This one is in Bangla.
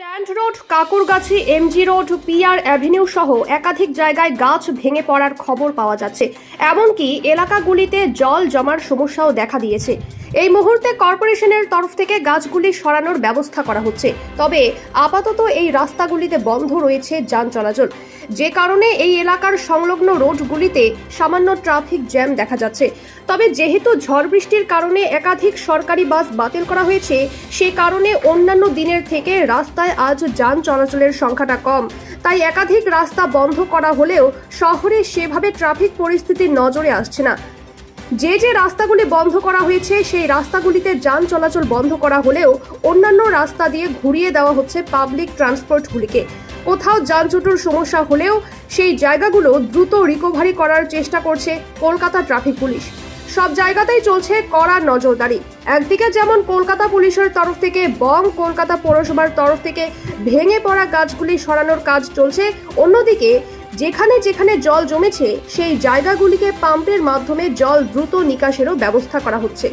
Stand road, Kakurgachi, MG road, PR avenue সহ একাধিক জায়গায় গাছ ভেঙে পড়ার খবর পাওয়া যাচ্ছে। এমনকি এলাকাগুলিতে জল জমার সমস্যাও দেখা দিয়েছে। এই মুহূর্তে কর্পোরেশনের তরফ থেকে গাছগুলি সরানোর ব্যবস্থা করা হচ্ছে। তবে আপাতত এই রাস্তাগুলিতে বন্ধ রয়েছে যান চলাচল। যে কারণে এই এলাকার সংলগ্ন রোডগুলিতে সামান্য ট্রাফিক জ্যাম দেখা যাচ্ছে। তবে যেহেতু ঝড় বৃষ্টির কারণে একাধিক সরকারি বাস বাতিল করা হয়েছে, সে কারণে অন্যান্য দিনের থেকে রাস্তায় আজ যান চলাচলের সংখ্যাটা কম। তাই একাধিক রাস্তা বন্ধ করা হলেও শহরে সেভাবে ট্রাফিক পরিস্থিতি নজরে আসছে না। যে যে রাস্তাগুলি বন্ধ করা হয়েছে, সেই রাস্তাগুলিতে যান চলাচল বন্ধ করা হলেও অন্যান্য রাস্তা দিয়ে ঘুরিয়ে দেওয়া হচ্ছে পাবলিক ট্রান্সপোর্টগুলিকে কোথাও যানজটের সমস্যা হলেও সেই জায়গাগুলো দ্রুত রিকভারি করার চেষ্টা করছে কলকাতা ট্রাফিক পুলিশ। সব জায়গাতেই চলছে কড়া নজরদারি। একদিকে যেমন কলকাতা পুলিশের তরফ থেকে বং কলকাতা পৌরসভার তরফ থেকে ভেঙে পড়া গাছগুলি সরানোর কাজ চলছে, অন্যদিকে যেখানে যেখানে জল জমেছে সেই জায়গাগুলিকে পাম্পের মাধ্যমে জল দ্রুত নিকাশেরও ব্যবস্থা করা হচ্ছে।